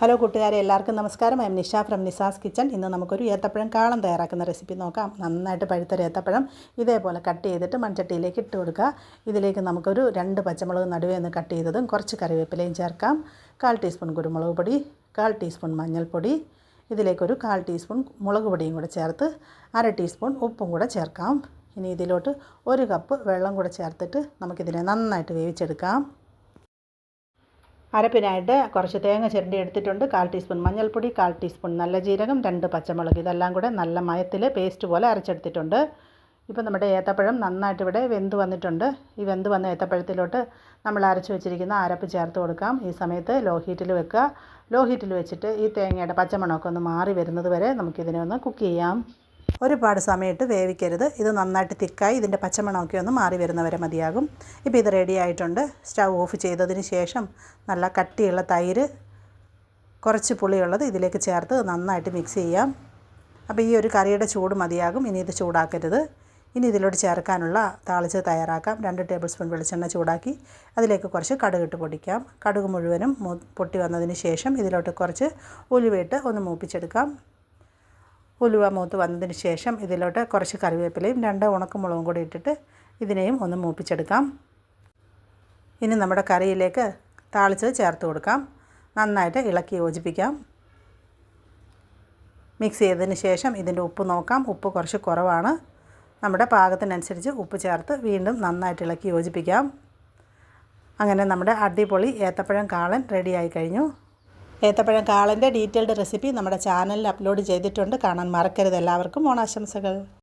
Hello കൂട്ടുകാരെ എല്ലാവർക്കും നമസ്കാരം. I am Nisha from Nisa's kitchen ഇന്ന് നമുക്കൊരു ഏത്തപ്പഴം കാളം തയ്യാറാക്കുന്ന റെസിപ്പി നോക്കാം. നന്നായിട്ട് പഴുത്തൊരു ഏത്തപ്പഴം ഇതേപോലെ കട്ട് ചെയ്തിട്ട് മൺചട്ടിയിലേക്ക് ഇട്ട് കൊടുക്കുക. ഇതിലേക്ക് നമുക്കൊരു രണ്ട് പച്ചമുളക് നടുവേ ഒന്ന് കട്ട് ചെയ്തതും കുറച്ച് കറിവേപ്പിലയും ചേർക്കാം. കാൽ ടീസ്പൂൺ കുരുമുളക് പൊടി കാൽ ടീസ്പൂൺ മഞ്ഞൾപ്പൊടി ഇതിലേക്കൊരു കാൽ ടീസ്പൂൺ മുളക് പൊടിയും കൂടെ ചേർത്ത് അര ടീസ്പൂൺ ഉപ്പും കൂടെ ചേർക്കാം. ഇനി ഇതിലോട്ട് ഒരു കപ്പ് വെള്ളം കൂടെ ചേർത്തിട്ട് നമുക്കിതിനെ നന്നായിട്ട് വേവിച്ചെടുക്കാം. അരപ്പിനായിട്ട് കുറച്ച് തേങ്ങ ചിരണ്ടി എടുത്തിട്ടുണ്ട്. കാൽ ടീസ്പൂൺ മഞ്ഞൾപ്പൊടി കാൽ ടീസ്പൂൺ നല്ല ജീരകം രണ്ട് പച്ചമുളക്. ഇതെല്ലാം കൂടെ നല്ല മയത്തിൽ പേസ്റ്റ് പോലെ അരച്ചെടുത്തിട്ടുണ്ട്. ഇപ്പോൾ നമ്മുടെ ഏത്തപ്പഴം നന്നായിട്ട് ഇവിടെ വെന്ത് വന്നിട്ടുണ്ട്. ഈ വെന്ത് വന്ന ഏത്തപ്പഴത്തിലോട്ട് നമ്മൾ അരച്ച് വെച്ചിരിക്കുന്ന അരപ്പ് ചേർത്ത് കൊടുക്കാം. ഈ സമയത്ത് ലോ ഹീറ്റിൽ വെക്കുക. ലോ ഹീറ്റിൽ വെച്ചിട്ട് ഈ തേങ്ങയുടെ പച്ചമണമൊക്കെ ഒന്ന് മാറി വരുന്നത് വരെ നമുക്കിതിനെ ഒന്ന് കുക്ക് ചെയ്യാം. ഒരുപാട് സമയത്ത് വേവിക്കരുത്. ഇത് നന്നായിട്ട് തിക്കായി ഇതിന്റെ പച്ചമണമൊക്കെ ഒന്ന് മാറി വരുന്നവരെ മതിയാകും. ഇപ്പോൾ ഇത് റെഡി ആയിട്ടുണ്ട്. സ്റ്റൗ ഓഫ് ചെയ്തതിന് ശേഷം നല്ല കട്ടിയുള്ള തൈര് കുറച്ച് പുളിയുള്ളത് ഇതിലേക്ക് ചേർത്ത് നന്നായിട്ട് മിക്സ് ചെയ്യാം. അപ്പോൾ ഈ ഒരു കറിയുടെ ചൂട് മതിയാകും. ഇനി ഇത് ചൂടാക്കരുത്. ഇനി ഇതിലോട്ട് ചേർക്കാനുള്ള താളിച്ച് തയ്യാറാക്കാം. രണ്ട് ടേബിൾ സ്പൂൺ വെളിച്ചെണ്ണ ചൂടാക്കി അതിലേക്ക് കുറച്ച് കടുകിട്ട് പൊടിക്കാം. കടുക് മുഴുവനും പൊട്ടി വന്നതിന് ശേഷം ഇതിലോട്ട് കുറച്ച് ഉലുവയിട്ട് ഒന്ന് മൂപ്പിച്ചെടുക്കാം. ഉലുവ മൂത്ത് വന്നതിന് ശേഷം ഇതിലോട്ട് കുറച്ച് കറിവേപ്പിലയും രണ്ട് ഉണക്കമുളകും കൂടി ഇട്ടിട്ട് ഇതിനെയും ഒന്ന് മൂപ്പിച്ചെടുക്കാം. ഇനി നമ്മുടെ കറിയിലേക്ക് താളിച്ചത് ചേർത്ത് കൊടുക്കാം. നന്നായിട്ട് ഇളക്കി യോജിപ്പിക്കാം. മിക്സ് ചെയ്തതിന് ശേഷം ഇതിന്റെ ഉപ്പ് നോക്കാം. ഉപ്പ് കുറച്ച് കുറവാണ്. നമ്മുടെ പാകത്തിനനുസരിച്ച് ഉപ്പ് ചേർത്ത് വീണ്ടും നന്നായിട്ട് ഇളക്കി യോജിപ്പിക്കാം. അങ്ങനെ നമ്മുടെ അടിപൊളി ഏത്തപ്പഴം കാളൻ റെഡിയായി കഴിഞ്ഞു. ഏത്തപ്പഴം കാളന്റെ ഡീറ്റെയിൽഡ് റെസിപ്പി നമ്മുടെ ചാനലിൽ അപ്ലോഡ് ചെയ്തിട്ടുണ്ട്. കാണാൻ മറക്കരുത്. എല്ലാവർക്കും ഓണാശംസകൾ.